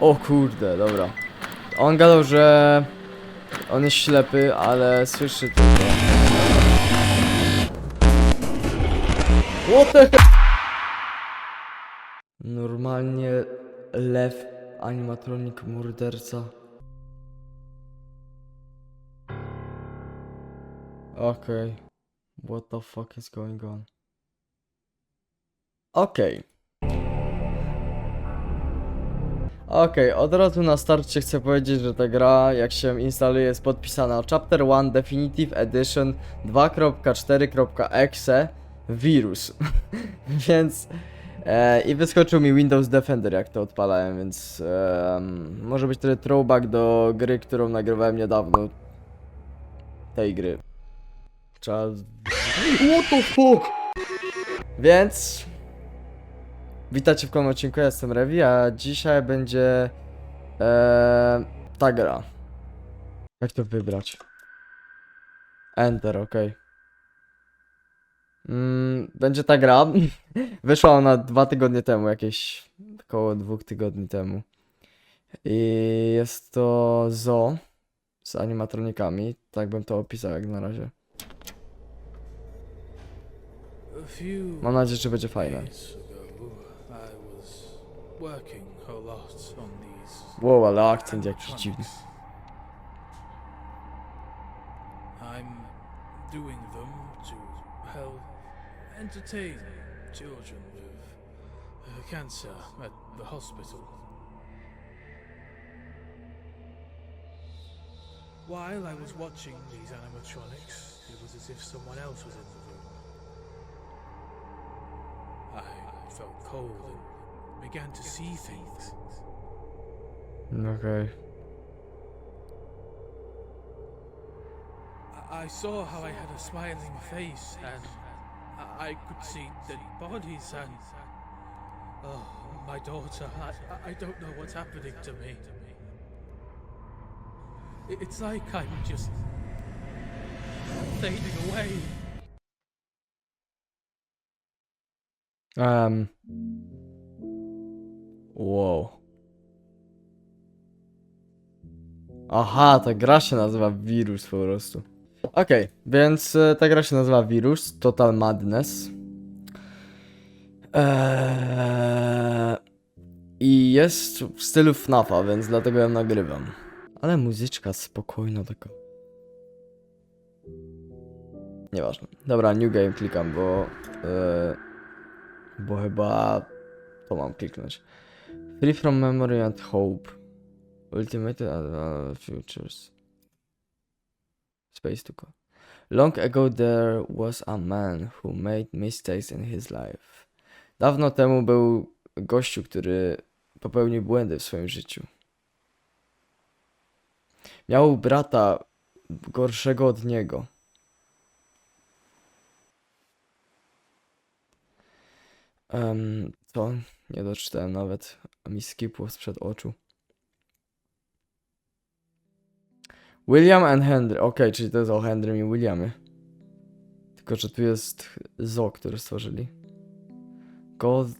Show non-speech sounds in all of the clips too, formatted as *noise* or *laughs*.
O kurde, dobra. On gadał, że on jest ślepy, ale słyszy tylko. What the he- Normalnie lew, animatronik, morderca. Okej. What the fuck is going on? Okej. Okej, od razu na starcie chcę powiedzieć, że ta gra, jak się instaluje, jest podpisana Chapter 1 Definitive Edition 2.4.exe Virus. *laughs* więc... E, I wyskoczył mi Windows Defender, jak to odpalałem, więc... em, może być trochę throwback do gry, którą nagrywałem niedawno. Tej gry. Trzeba... What the fuck? Więc... Witajcie w kolejnym odcinku, ja jestem Revi, a dzisiaj będzie... E, ta gra. Jak to wybrać? Enter, ok. Mm, będzie ta gra. *laughs* Wyszła ona dwa tygodnie temu, jakieś około dwóch tygodni temu. I jest to Zo z animatronikami. Tak bym to opisał jak na razie. Mam nadzieję, że będzie fajne. Working a lot on these Wow, ale akcent jakiś dziwny. I'm doing them to help entertain children with uh, cancer at the hospital. While I was watching these animatronics, it was as if someone else was in the room. I felt cold and began to see things. Okay. I- I saw how I had a smiling face and I- could see dead bodies and. Oh, my daughter. I, I- I don't know what's happening to me. It's like I'm just fading away. Um. Wow. Aha, ta gra się nazywa Wirus po prostu. Okej, więc e, ta gra się nazywa Wirus, Total Madness. Eee, I jest w stylu FNAFa, więc dlatego ją nagrywam. Ale muzyczka spokojna taka. Nieważne. Dobra, New Game klikam, bo... E, bo chyba to mam kliknąć. Free from memory and hope. Ultimate uh, futures. Space to go. Long ago there was a man who made mistakes in his life. Dawno temu był gościu, który popełnił błędy w swoim życiu. Miał brata gorszego od niego. Um, to nie doczytałem nawet, a mi skipło sprzed oczu. William and Henry. Okej, czyli to jest o Henrym i Williamie. Tylko, że tu jest Zo, który stworzyli. Gold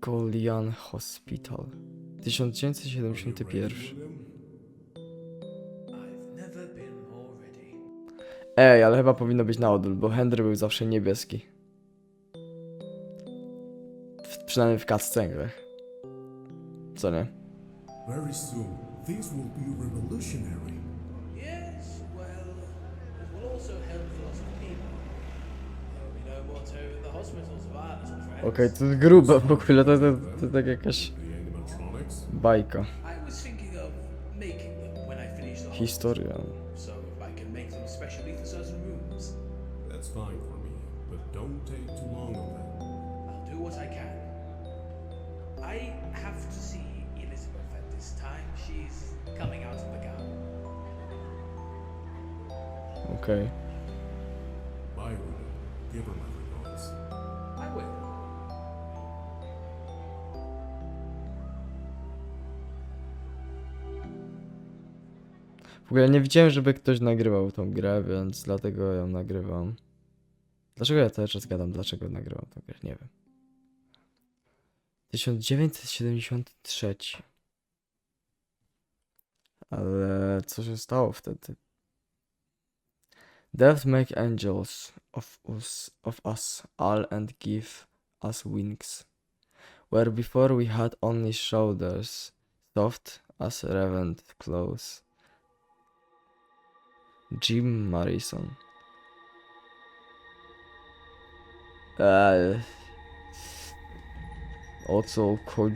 Golian Hospital. 1971. I've never been more ready. Ej, ale chyba powinno być na odwrót, bo Henry był zawsze niebieski. Przynajmniej w cutscenkach. Co nie? Very soon, things will be revolutionary. Yes, well, it will also help lots of people. Be no the hospitals of. Okej, to jest grube, bo chwilę to, to, to tak jakaś The animatronics? bajka. I was thinking of making them when I finish the Historia. so I can make them specially for Okej. Bye, Ruben. Give her my regards. I will. W ogóle nie widziałem, żeby ktoś nagrywał tą grę, więc dlatego ją nagrywam. Dlaczego ja cały czas gadam? Dlaczego nagrywam tą grę? Nie wiem. 1973. Ale co się stało wtedy? Death make angels of us, of us all and give us wings. Where before we had only shoulders, soft as revent clothes. Jim Morrison. Eee, o co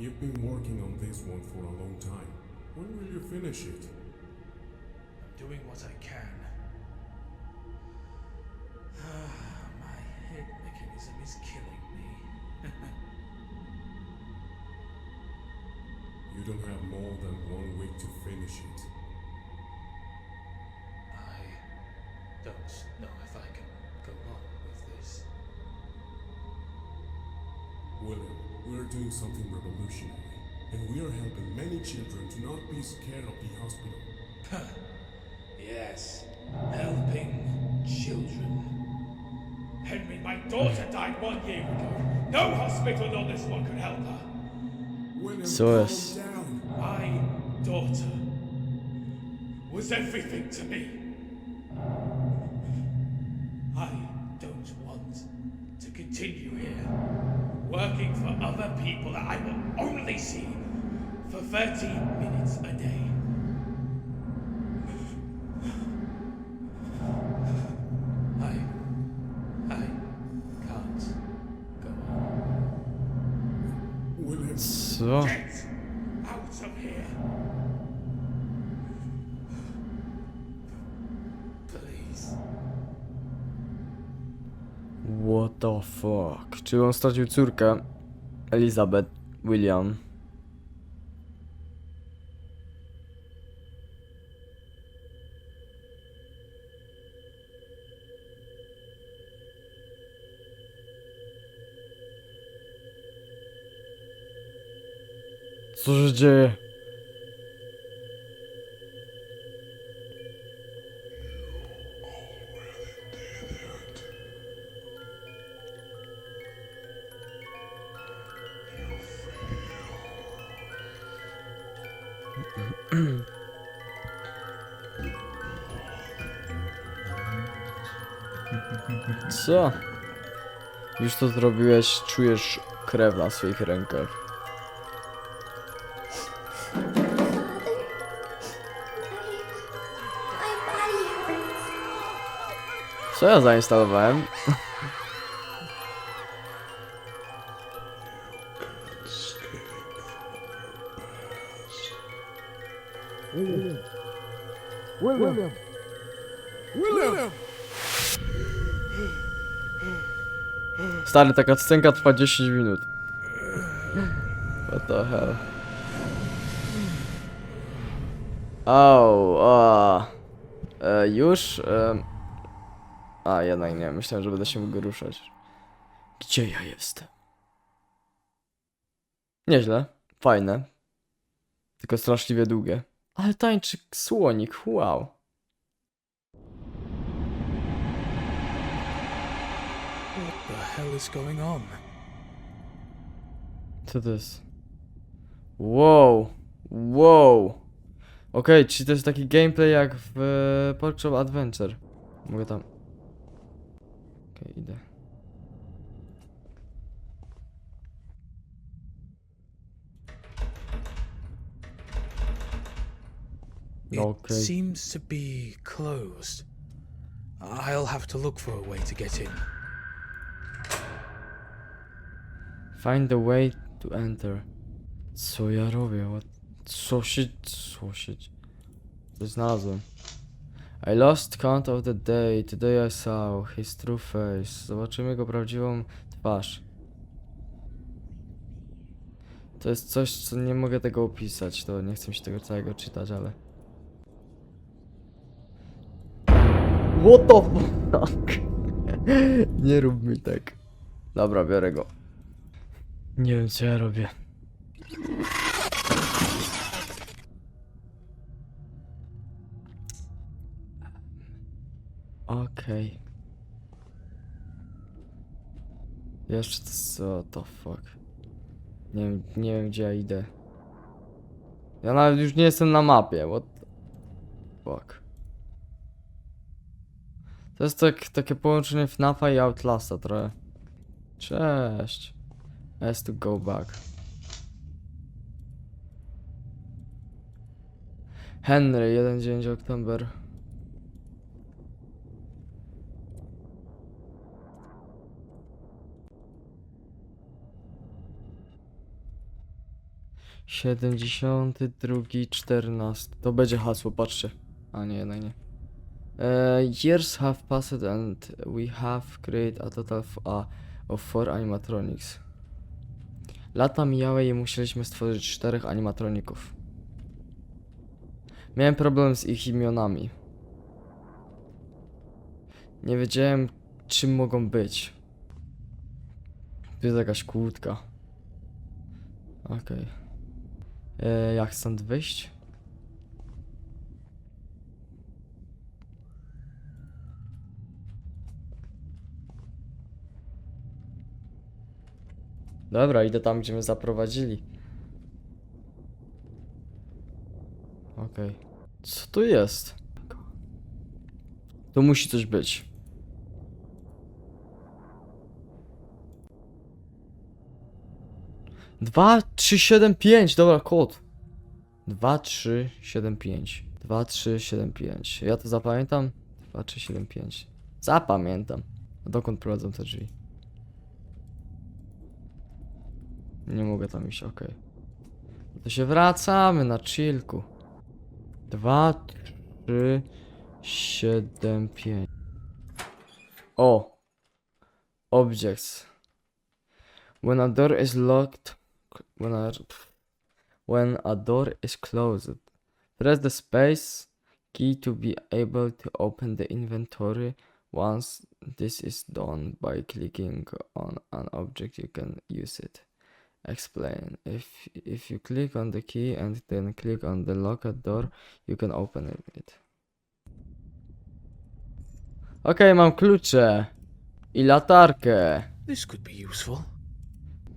You've been working on this one for a long time. When will you finish it? I'm doing what I can. *sighs* My head mechanism is killing me. *laughs* You don't have more than one week to finish it. I don't know we're doing something revolutionary, and we are helping many children to not be scared of the hospital. Huh. Yes, helping children. Henry, my daughter died one year ago. No hospital on this one could help her. William, So calm down. My daughter was everything to me. Co? Get out of here! Please. What the fuck? Czy on stracił córkę? Elizabeth William. Co się dzieje? Co? Już to zrobiłeś, czujesz krew na swoich rękach. Co ja zainstalowałem? Stary, taka scenka trwa 10 minut. What the hell? Au, a. E, już? E, a, jednak nie, myślałem, że będę się mógł ruszać. Gdzie ja jestem? Nieźle, fajne. Tylko straszliwie długie. Ale tańczy słonik, wow. What the hell is going on? Co to jest? Wow, wow. Okej, czyli to jest taki gameplay jak w e, Pork Chop Adventure. Mogę tam... Okej, idę. It Okay. seems to be closed. I'll have to look for a way to get in. Find a way to enter. Co ja robię? What? Co się... Co się... Znalazłem? I lost count of the day. Today I saw his true face. Zobaczymy jego prawdziwą twarz. To jest coś, co nie mogę tego opisać. To nie chcę się tego całego czytać, ale... What the fuck? *laughs* nie rób mi tak. Dobra, biorę go. Nie wiem co ja robię. Okej. Jeszcze to co to fuck. Nie wiem, nie wiem gdzie ja idę. Ja nawet już nie jestem na mapie, what fuck. To jest tak, takie połączenie FNAFa i Outlasta trochę. Cześć. Has to go back. Henry, 1 Oktober. Siedemdziesiąty drugi, czternasty. To będzie hasło, patrzcie. A nie, jednak nie. Uh, years have passed and we have created a total of, uh, of four animatronics. Lata mijały i musieliśmy stworzyć czterech animatroników. Miałem problem z ich imionami. Nie wiedziałem, czym mogą być. Tu jest jakaś kłódka. Okej. E, Jak stąd wyjść? Dobra, idę tam, gdzie mnie zaprowadzili. Okej. Co tu jest? Tu musi coś być. Dwa, trzy, siedem, pięć. Dobra, kod. Dwa, trzy, siedem, pięć. Dwa, trzy, siedem, pięć. Ja to zapamiętam? Dwa, trzy, siedem, pięć. Zapamiętam. A dokąd prowadzą te drzwi? Nie mogę tam iść, okej. To się wracamy na chillku. Dwa, trzy, siedem, pięć. O! Objects. When a door is locked, when a, when a door is closed, press the space key to be able to open the inventory. Once this is done by clicking on an object, you can use it. Explain. If if you click on the key and then click on the locked door, you can open it. Okej, mam klucze i latarkę. This could be useful.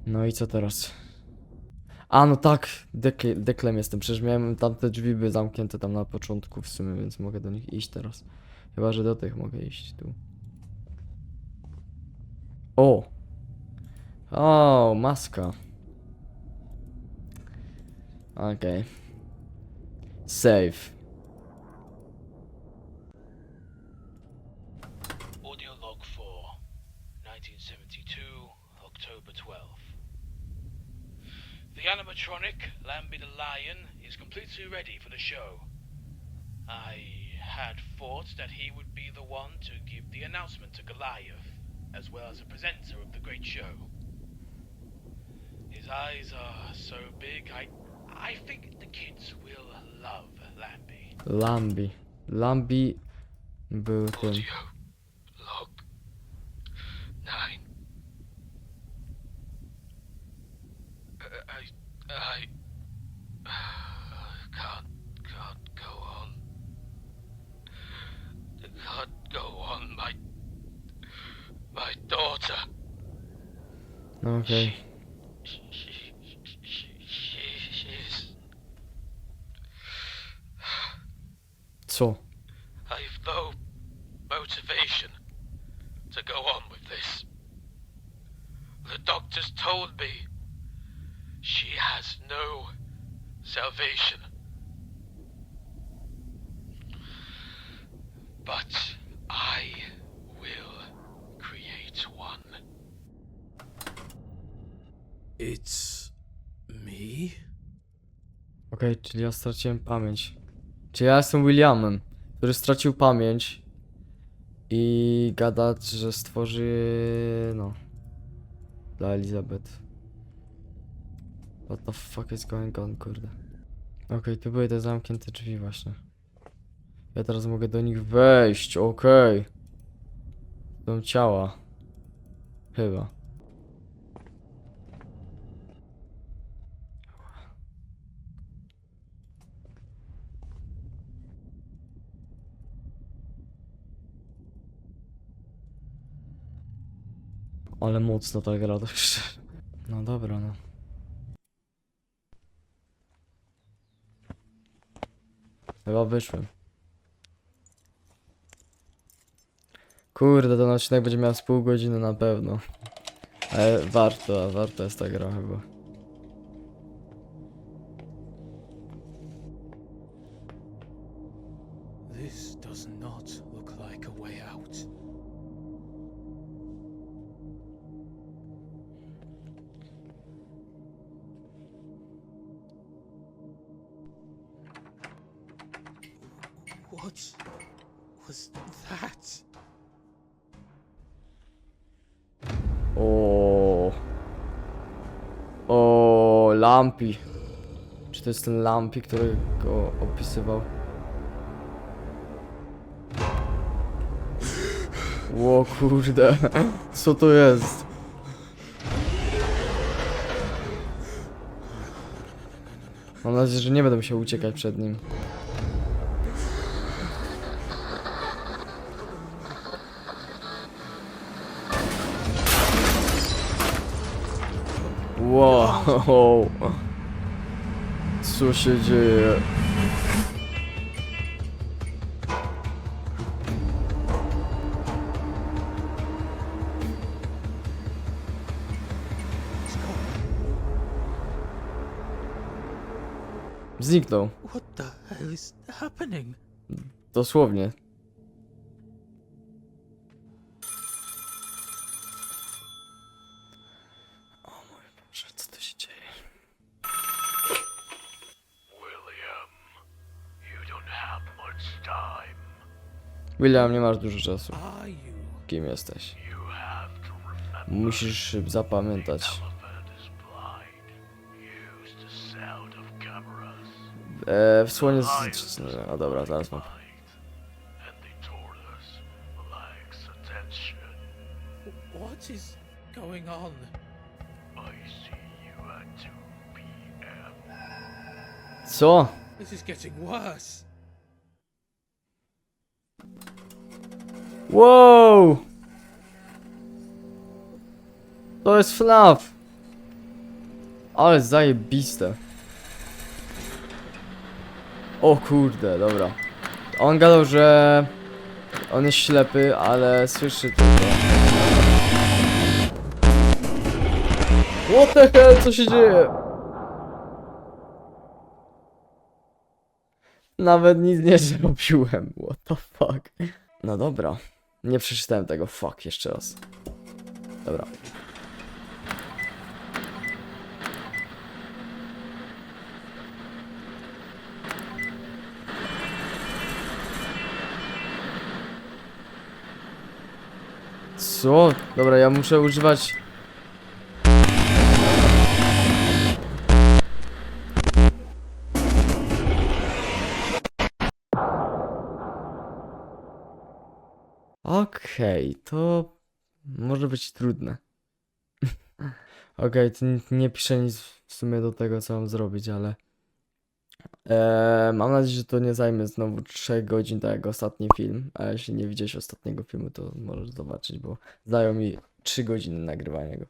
No i co teraz? A no tak, dekle, deklem jestem. Przecież miałem tamte drzwi były zamknięte tam na początku w sumie, więc mogę do nich iść teraz. Chyba, że do tych mogę iść tu. O! O, maska. Okej. Save. Animatronic, Lambie the Lion, is completely ready for the show. I had thought that he would be the one to give the announcement to Goliath, as well as a presenter of the great show. His eyes are so big, I, I think the kids will love Lambie. Lambie. Lambie był tym. I, *sighs* can't, can't go on. Can't go on, my, my daughter. Okay. She, Okej, czyli ja straciłem pamięć. Czyli ja jestem Williamem, który stracił pamięć i gadać, że stworzy. no. Dla Elizabeth. What the fuck is going on, kurde. Okej, tu były te zamknięte drzwi właśnie. Ja teraz mogę do nich wejść, okej. Dom ciała. Chyba. Ale mocno ta gra, to szczerze. No dobra, no. Chyba wyszłem. Kurde, ten odcinek będzie miał z pół godziny na pewno. Ale warto, warto jest ta gra chyba. Jest ten Lampi, który go opisywał? Ło kurde, co to jest? Mam nadzieję, że nie będę musiał uciekać przed nim. *laughs* Wow. Co się dzieje? Zniknął. What the hell is happening? Dosłownie. O mój Boże, co tu się dzieje? William, you don't have much time. William, nie masz dużo czasu. Kim jesteś? Musisz zapamiętać. E, w słonie z... No dobra, zaraz mam. What is going on? I see you at 2 p.m. Co? This is getting worse. Wow! To jest FNAF! Ale zajebiste. O kurde, dobra. On gadał, że on jest ślepy, ale słyszy tylko. What the hell, co się dzieje? Nawet nic nie zrobiłem, what the fuck. No dobra. Nie przeczytałem tego, fuck, jeszcze raz. Dobra. Co? Dobra, ja muszę używać... Okej, to może być trudne. *laughs* Okej, to nie, piszę nic w sumie do tego, co mam zrobić, ale e, mam nadzieję, że to nie zajmie znowu 3 godzin, tak jak ostatni film. A jeśli nie widziałeś ostatniego filmu, to możesz zobaczyć, bo zajął mi 3 godziny nagrywania go.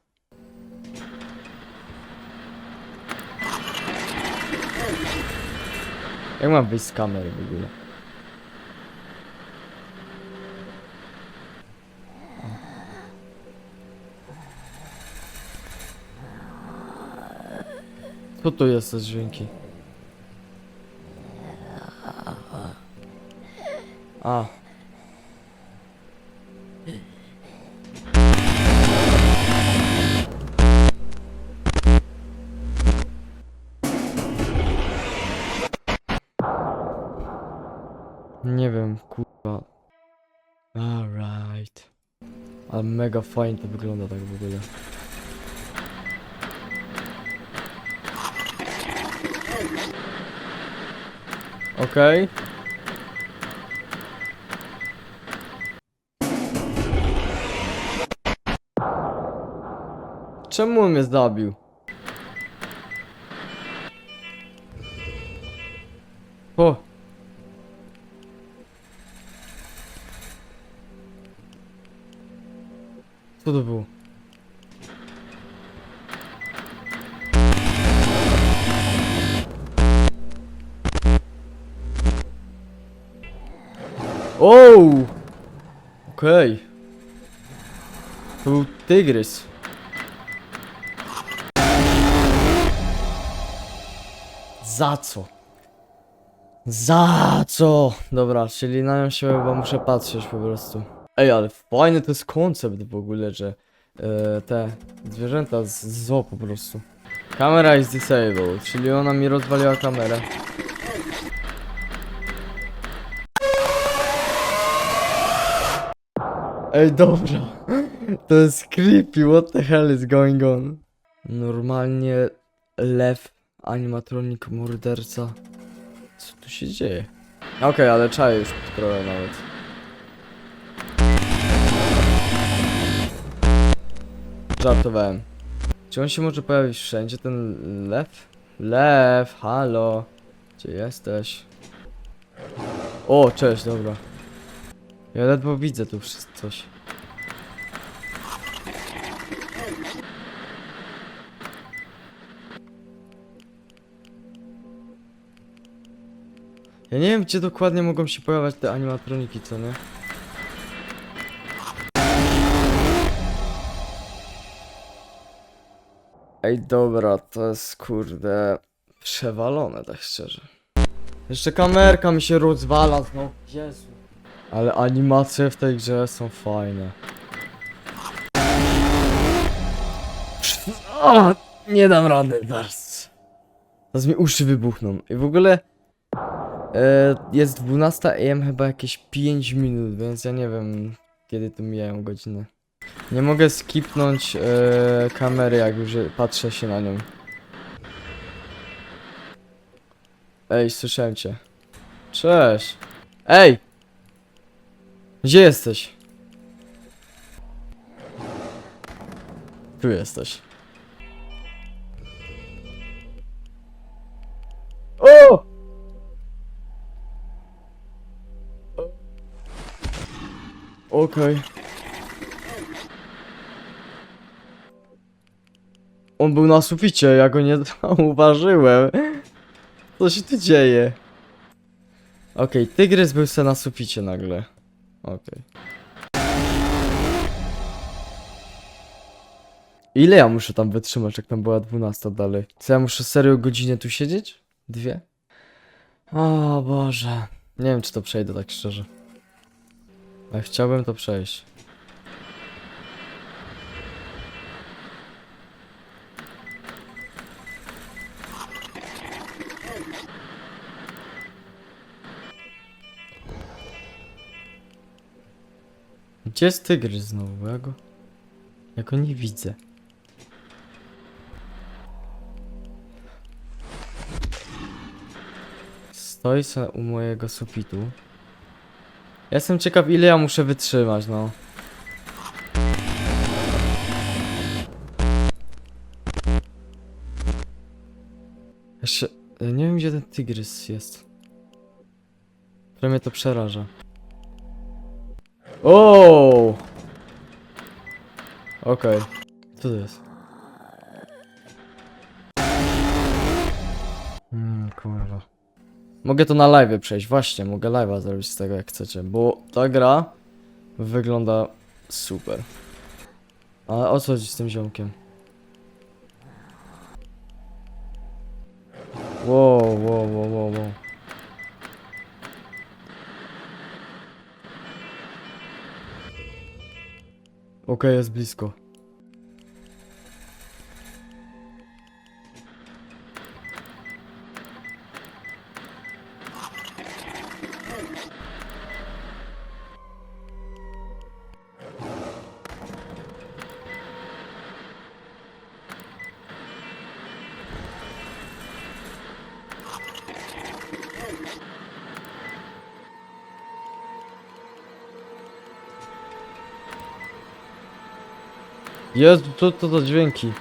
Jak mam wyjść z kamery w ogóle? Co to jest za dźwięki? A. Nie wiem, kurwa. Alright. Ale mega fajnie to wygląda tak w ogóle. Okej. Czemu on mnie zabił? O! Co to było? O! Okej. To był tygrys. Za co? Za co? Dobra, czyli na nią się chyba muszę patrzeć po prostu. Ej, ale fajny to jest koncept w ogóle, że e, te zwierzęta z zoo po prostu. Camera is disabled, czyli ona mi rozwaliła kamerę. Ej, dobra. To jest creepy, what the hell is going on? Normalnie lew, animatronik, morderca. Co tu się dzieje? Okej, ale czaję już trochę nawet. Żartowałem. Czy on się może pojawić wszędzie, ten lew? Lew, halo. Gdzie jesteś? O, cześć, dobra. Ja ledwo widzę tu wszystko coś. Ja nie wiem, gdzie dokładnie mogą się pojawiać te animatroniki, co nie? Ej, dobra, to jest kurde przewalone, tak szczerze. Jeszcze kamerka mi się rozwala, no Jezu. Ale animacje w tej grze są fajne. O, nie dam rady, zaraz. Zaraz mi uszy wybuchną. I w ogóle e, jest 12 am chyba jakieś 5 minut, więc ja nie wiem kiedy tu mijają godziny. Nie mogę skipnąć e, kamery, jak już patrzę się na nią. Ej, słyszałem cię. Cześć. Ej! Gdzie jesteś? Tu jesteś. O! Okej. On był na suficie, ja go nie *laughs* zauważyłem. Co się tu dzieje? Okej, tygrys był se na suficie nagle. Okej. Ile ja muszę tam wytrzymać, jak tam była 12 dalej? Co ja muszę serio godzinę tu siedzieć? Dwie? O Boże. Nie wiem, czy to przejdę tak szczerze. Ale chciałbym to przejść. Gdzie jest tygrys znowu? Ja go... Ja go nie widzę. Stoi se u mojego sufitu. Ja jestem ciekaw ile ja muszę wytrzymać, no. Jeszcze... ja Nie wiem gdzie ten tygrys jest. Trochę mnie to przeraża. O! Okej. Co to jest? Hmm, kurwa. Mogę to na live przejść, właśnie, mogę live'a zrobić z tego jak chcecie, bo ta gra wygląda super. Ale o co chodzi z tym ziomkiem? Wow, wow, wow, wow, wow. Okej, jest blisko. Jezu, co to za dźwięki?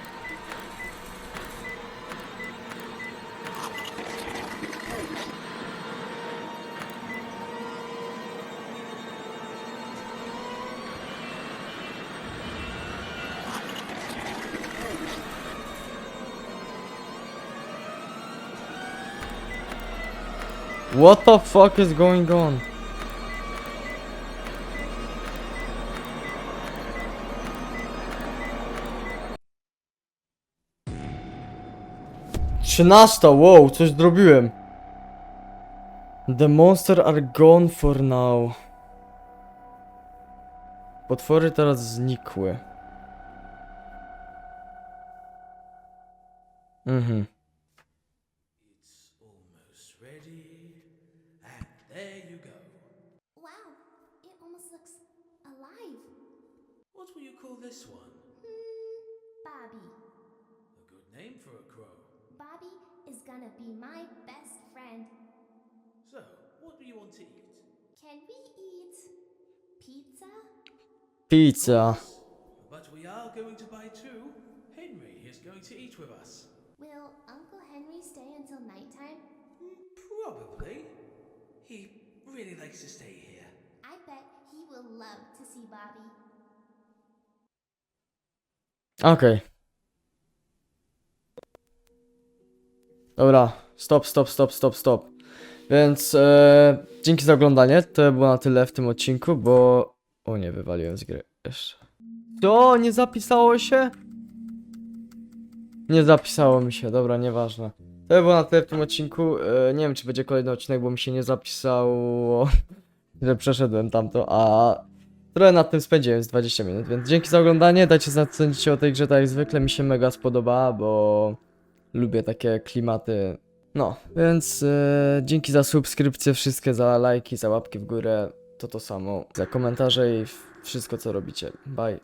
What the fuck is going on? 13, wow, coś zrobiłem. The monster are gone for now. Potwory teraz znikły. Mhm. Gonna be my best friend. So, what do you want to eat? Can we eat pizza? Pizza. But we are going to buy two. Henry is going to eat with us. Will Uncle Henry stay until nighttime? Mm, probably. He really likes to stay here. I bet he will love to see Bobby. Okej. Dobra, stop, stop, stop, stop, stop. Więc e, dzięki za oglądanie. To było na tyle w tym odcinku, bo. O nie, wywaliłem z gry jeszcze. To nie zapisało się? Nie zapisało mi się, dobra, nieważne. To było na tyle w tym odcinku. E, nie wiem, czy będzie kolejny odcinek, bo mi się nie zapisało, *laughs* że przeszedłem tamto, a Trochę nad tym spędziłem z 20 minut, więc dzięki za oglądanie, dajcie znać co o tej grze tak jak zwykle, mi się mega spodobała, bo lubię takie klimaty. No, więc e, dzięki za subskrypcję, wszystkie za lajki, za łapki w górę, to to samo, za komentarze i wszystko co robicie. Bye.